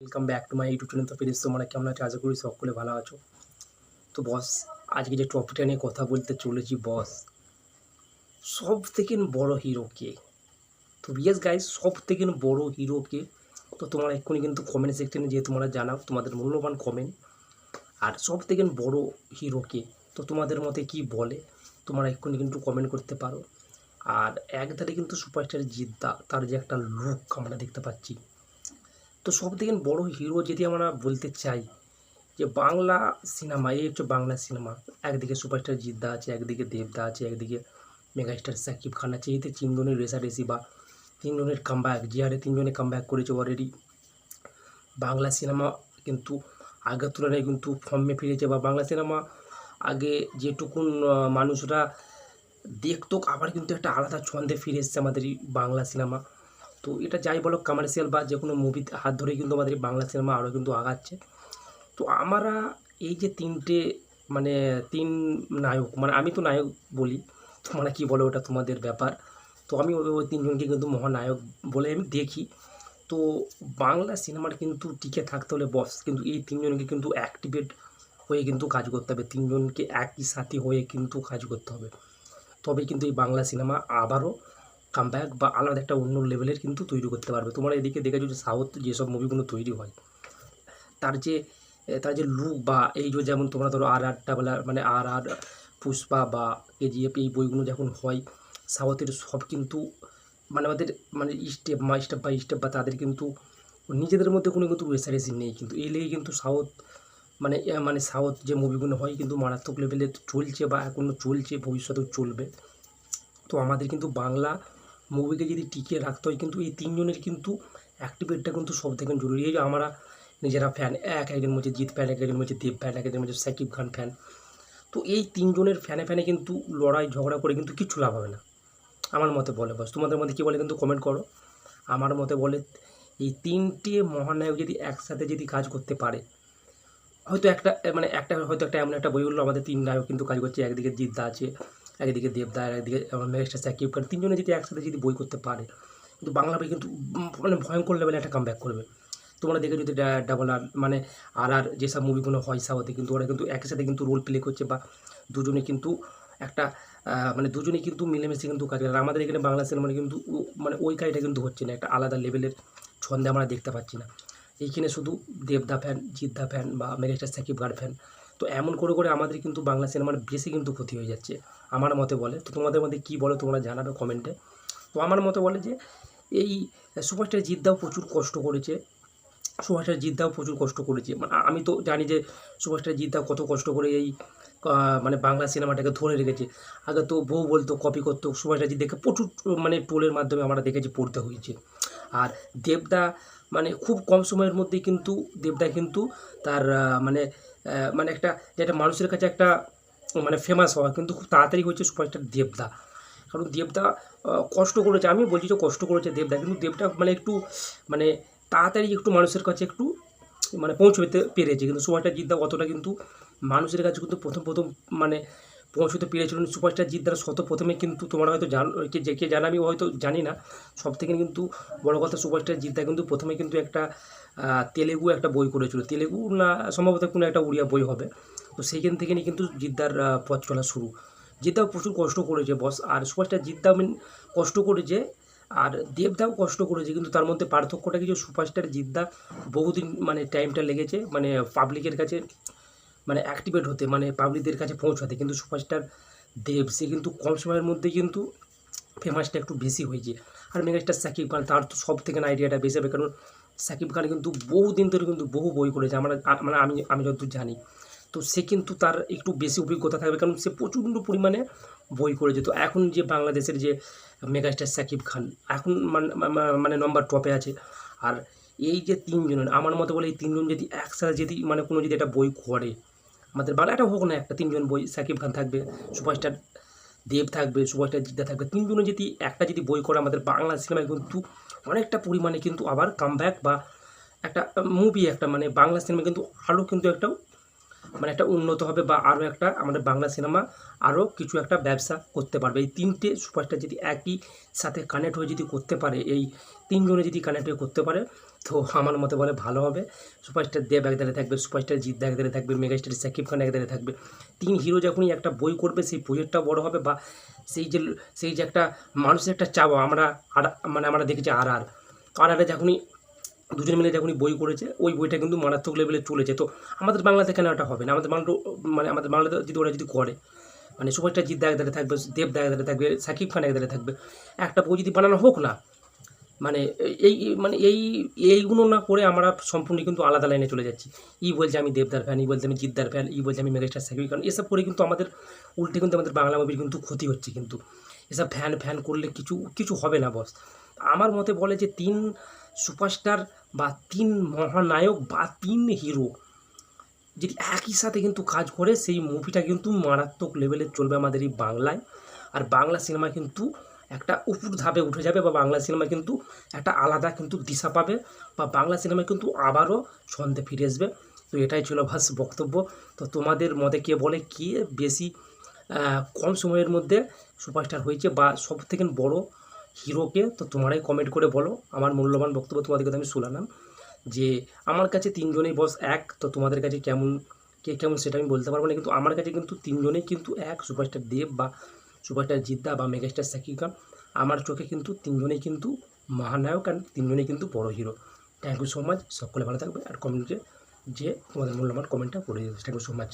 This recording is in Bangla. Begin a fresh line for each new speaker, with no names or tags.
Welcome back to my YouTube channel তো ফিরিস, তোমরা কেমন আছো? আশা করি সকলে ভালো আছো। তো বস আজকে যে টপিকটা নিয়ে কথা বলতে চলেছি বস সব থেকে বড় হিরো কে? তো বিএস গাইজ সব থেকে বড় হিরো কে? তো তোমরা এক্ষুনি কিন্তু কমেন্ট সেকশনে যে তোমরা জানাও, তোমাদের মূল্যবান কমেন্ট আর সব থেকে বড় হিরো কে? তো তোমাদের মতে কি বলে? তোমরা এক্ষুনি কিন্তু কমেন্ট করতে পারো। আর একধারে কিন্তু সুপারস্টার জিদ্দা, তার যে একটা লুক আমরা দেখতে পাচ্ছি। তো সব থেকে বড় হিরো যদি আমরা বলতে চাই যে বাংলা সিনেমা এই হচ্ছে বাংলা সিনেমা একদিকে সুপারস্টার জিদ্দা আছে, একদিকে দেবদা আছে, একদিকে মেগাস্টার সাকিব খান আছে। এতে তিনজনের রেসারেসি বা তিনজনের কামব্যাক যে হারে তিনজনে কামব্যাক করেছে অলরেডি বাংলা সিনেমা কিন্তু আগের তুলনায় কিন্তু ফর্মে ফিরেছে বা বাংলা সিনেমা আগে যেটুকুন মানুষরা দেখতো, আবার কিন্তু একটা আলাদা ছন্দে ফিরে এসেছে আমাদের বাংলা সিনেমা তো এটা যাই বলো কমার্শিয়াল বা যে কোনো মুভিতে হাত ধরে কিন্তু আমাদের বাংলা সিনেমা আরও কিন্তু আগাচ্ছে। তো আমরা এই যে তিনটে মানে তিন নায়ক মানে আমি তো নায়ক বলি তোমরা কী বলো ওটা তোমাদের ব্যাপার? তো আমি ওই তিনজনকে কিন্তু মহানায়ক বলে আমি দেখি। তো বাংলা সিনেমার কিন্তু টিকে থাকতে হলে বস কিন্তু এই তিনজনকে কিন্তু অ্যাক্টিভেট হয়ে কিন্তু কাজ করতে হবে। তিনজনকে একই সাথে হয়ে কিন্তু কাজ করতে হবে। তবে কিন্তু এই বাংলা সিনেমা আবারও কামব্যাক বা আলাদা একটা অন্য লেভেলের কিন্তু তৈরি করতে পারবে। তোমরা এদিকে দেখেছ যে সাউথ যেসব মুভিগুলো তৈরি হয়, তার যে তার যে লুক বা এই যে যেমন তোমরা ধরো আর আরটা বলা মানে আর আর পুষ্পা বা কেজিএফ এই বইগুলো যখন হয় সাউথের সব কিন্তু মানে আমাদের মানে স্টেপ মা স্টেপ বাই স্টেপ বা তাদের কিন্তু নিজেদের মধ্যে কোনো কিন্তু রেসারেসি নেই কিন্তু। এই লেগে কিন্তু সাউথ মানে মানে সাউথ যে মুভিগুলো হয় কিন্তু মারাত্মক লেভেলে চলছে বা এখনও চলছে, ভবিষ্যতেও চলবে। তো আমাদের কিন্তু বাংলা মুভিকে যদি টিকিয়ে রাখতে হয়, কিন্তু এই তিনজনের কিন্তু অ্যাক্টিভেটটা কিন্তু সব থেকে জরুরি। এই যে আমরা নিজেরা ফ্যান এক একজন মধ্যে জিৎ ফ্যান এক একজন মধ্যে দেব ফ্যান এক একজন মধ্যে সাকিব খান ফ্যান তো এই তিনজনের ফ্যানে ফ্যানে কিন্তু লড়াই, ঝগড়া করে কিন্তু কিচ্ছু লাভ হবে না। আমার মতে বলে বস। তোমাদের মধ্যে কী বলে কিন্তু কমেন্ট করো। আমার মতে বলে, এই তিনটে মহানায়ক যদি একসাথে যদি কাজ করতে পারে, হয়তো একটা মানে একটা, হয়তো একটা এমন একটা বই হলো আমাদের তিন নায়ক কিন্তু কাজ করছে, একদিকে জিদ্দা আছে একদিকে দেবদা, একদিকে মেগাস্টার সাকিব খান তিনজনে যদি একসাথে যদি বই করতে পারে, কিন্তু বাংলা বই কিন্তু মানে ভয়ঙ্কর লেভেলে একটা কাম করবে। তোমরা দেখে যদি ডাবল আর মানে আর আর যেসব মুভিগুলো হয় সাউথে, কিন্তু ওরা কিন্তু একসাথে কিন্তু রোল প্লে করছে বা দুজনে কিন্তু একটা মানে দুজনে কিন্তু মিলেমিশে কিন্তু কাজ করে। আমাদের এখানে বাংলা সিনেমায় কিন্তু মানে ওই কাজটা কিন্তু হচ্ছে না, একটা আলাদা লেভেলের ছন্দে আমরা দেখতে পাচ্ছি না। এইখানে শুধু দেবদা ফ্যান জিদ্দা ফ্যান বা মেগাস্টার সাকিব খান ফ্যান তো এমন করে করে আমাদের কিন্তু বাংলা সিনেমার বেশি কিন্তু ক্ষতি হয়ে যাচ্ছে, আমার মতে বলে। তো তোমাদের মধ্যে কী বলো তোমরা জানাবে কমেন্টে তো আমার মতে বলে যে, এই সুপারস্টার জিদ্দাও প্রচুর কষ্ট করেছে। সুভাষের জিদ্দাও প্রচুর কষ্ট করেছে। মানে আমি তো জানি যে সুভাষের জিদ্দা কত কষ্ট করে এই মানে বাংলা সিনেমাটাকে ধরে রেখেছে। আগে তো বউ বলতো কপি করতো সুভাষের জিদ্দাকে প্রচুর মানে টোলের মাধ্যমে আমরা দেখেছি, পড়তে হয়েছে। আর দেবদা মানে খুব কম সময়ের মধ্যে কিন্তু, দেবদা কিন্তু তার মানে মানে একটা, যেটা মানুষের কাছে একটা মানে ফেমাস হওয়া। কিন্তু খুব তাড়াতাড়ি হচ্ছে সুপারস্টার দেবদা। কারণ দেবদা কষ্ট করেছে। আমি বলছি যে কষ্ট করেছে দেবদা, কিন্তু দেবদা মানে একটু মানে তাড়াতাড়ি একটু মানুষের কাছে একটু মানে পৌঁছতে পেরেছে। কিন্তু সুপারস্টার জিদ্দা অতটা কিন্তু মানুষের কাছে কিন্তু প্রথম প্রথম মানে পৌঁছতে পেরেছিল সুপারস্টার জিদ্দার শত প্রথমে কিন্তু তোমরা হয়তো জান যে, কে জানে, আমি হয়তো জানি না। সব থেকে কিন্তু বড় কথা সুপারস্টার জিদ্দা কিন্তু প্রথমে কিন্তু একটা তেলেগু একটা বই করেছিল। তেলেগু না, সম্ভবত কোনো একটা উড়িয়া বই হবে। তো সেইখান থেকে নিয়ে কিন্তু জিদ্দার পথ চলা শুরু। জিদ্দাও প্রচুর কষ্ট করেছে বস আর সুপারস্টার জিদ্দা মেন কষ্ট করেছে, আর দেবদাও কষ্ট করেছে, কিন্তু তার মধ্যে পার্থক্যটা কিছু সুপারস্টার জিদ্দা বহুদিন মানে টাইমটা লেগেছে মানে পাবলিকের কাছে মানে অ্যাক্টিভেট হতে মানে পাবলিকদের কাছে পৌঁছাতে। কিন্তু সুপারস্টার দেব, সে কিন্তু কম সময়ের মধ্যে কিন্তু ফেমাসটা একটু বেশি হয়েছে আর মেগাস্টার সাকিব খান, তার তো সব থেকে আইডিয়াটা বেশি হবে। কারণ সাকিব খান কিন্তু বহু দিন ধরে কিন্তু বহু বই করেছে। আমরা মানে আমি আমি যতদূর জানি। তো সে কিন্তু তার একটু বেশি অভিজ্ঞতা থাকবে। কারণ সে প্রচণ্ড পরিমাণে বই করেছে। তো এখন যে বাংলাদেশের যে মেগাস্টার সাকিব খান, এখন মান- নম্বর টপে আছে। আর এই যে তিনজনের, আমার মতো বলে এই তিনজন যদি একসাথে যদি মানে কোনো যদি একটা বই করে আমাদের বাংলা একটা হোক না, একটা তিনজন বই, সাকিব খান থাকবে, সুপারস্টার দেব থাকবে সুভাষটা জিদ্দা থাকবে তিনজনে যদি, একটা যদি বই করে আমাদের বাংলা সিনেমায় কিন্তু অনেকটা পরিমাণে কিন্তু আবার কামব্যাক বা একটা মুভি একটা মানে বাংলা সিনেমা কিন্তু আরও কিন্তু একটা মানে একটা উন্নত হবে বা আরও একটা আমাদের বাংলা সিনেমা আরও কিছু একটা ব্যবসা করতে পারবে। এই তিনটে সুপারস্টার যদি একই সাথে কানেক্ট হয়ে যদি করতে পারে, এই তিনজনে যদি কানেক্ট হয়ে করতে পারে, তো আমার মতে বলে ভালো হবে। সুপারস্টার দেব একদারে থাকবে, সুপারস্টার জিদ্দা একদারে থাকবে, মেগাস্টার সাকিব খান একদারে থাকবে। তিন হিরো যখনই একটা বই করবে, সেই প্রজেক্টটা বড় হবে বা সেই যে সেই যে একটা মানুষের একটা চাওয়া, আমরা মানে আমরা দেখেছি আর আর। আরে যখনই দুজন মিলে যখনই বই করেছে, ওই বইটা কিন্তু মারাত্মক লেভেলে চলেছে। তো আমাদের বাংলাতে কেন এটা হবে না? আমাদের বাংলা মানে আমাদের বাংলাতে যদি ওরা যদি করে মানে সুপারস্টার জিদ্দা একদারে থাকবে, দেব দা একদারে থাকবে, সাকিব খান একদারে থাকবে, একটা বই যদি বানানো হোক না মানে এই মানে এই, এইগুলো না করে আমরা সম্পূর্ণ কিন্তু আলাদা লাইনে চলে যাচ্ছি। ই বলছে আমি দেবদার ফ্যান ই বলছে আমি জিদ্দার ফ্যান ই বলছে আমি মেগাস্টার সাকিব খান, এসব করে কিন্তু আমাদের উল্টে কিন্তু আমাদের বাংলা মুভির কিন্তু ক্ষতি হচ্ছে কিন্তু। এসব ফ্যান ফ্যান করলে কিছু কিছু হবে না বস আমার মতে বলে যে তিন সুপারস্টার বা তিন মহানায়ক বা তিন হিরো যদি একই সাথে কিন্তু কাজ করে, সেই মুভিটা কিন্তু মারাত্মক লেভেলে চলবে আমাদের এই বাংলায়। আর বাংলা সিনেমা কিন্তু একটা উপর ধাপে উঠে যাবে বা বাংলা সিনেমা কিন্তু একটা আলাদা কিন্তু দিশা পাবে বা বাংলা সিনেমা কিন্তু আবারও ছন্দে ফিরে আসবে। তো এটাই ছিল ভাস বক্তব্য। তো তোমাদের মতে কে বলে, কে বেশি কম সময়ের মধ্যে সুপারস্টার হয়েছে বা সব থেকে বড় হিরোকে, তো তোমরাই কমেন্ট করে বলো। আমার মূল্যবান বক্তব্য তোমাদের কাছে আমি শোনালাম যে, আমার কাছে তিনজনেই বস এক, তো তোমাদের কাছে কেমন, কে কেমন সেটা আমি বলতে পারব না। কিন্তু আমার কাছে কিন্তু তিনজনেই কিন্তু এক সুপারস্টার দেব বা সুপারস্টার জিদ্দা বা মেগাস্টার সাকিব খান। আমার চোখে কিন্তু তিনজনেই কিন্তু মহানায়ক আর তিনজনেই কিন্তু বড় hero thank you so much সকলে ভালো থাকবে আর কমেন্টে যে তোমাদের মূল্যবান কমেন্টটা করে দিও। Thank you so much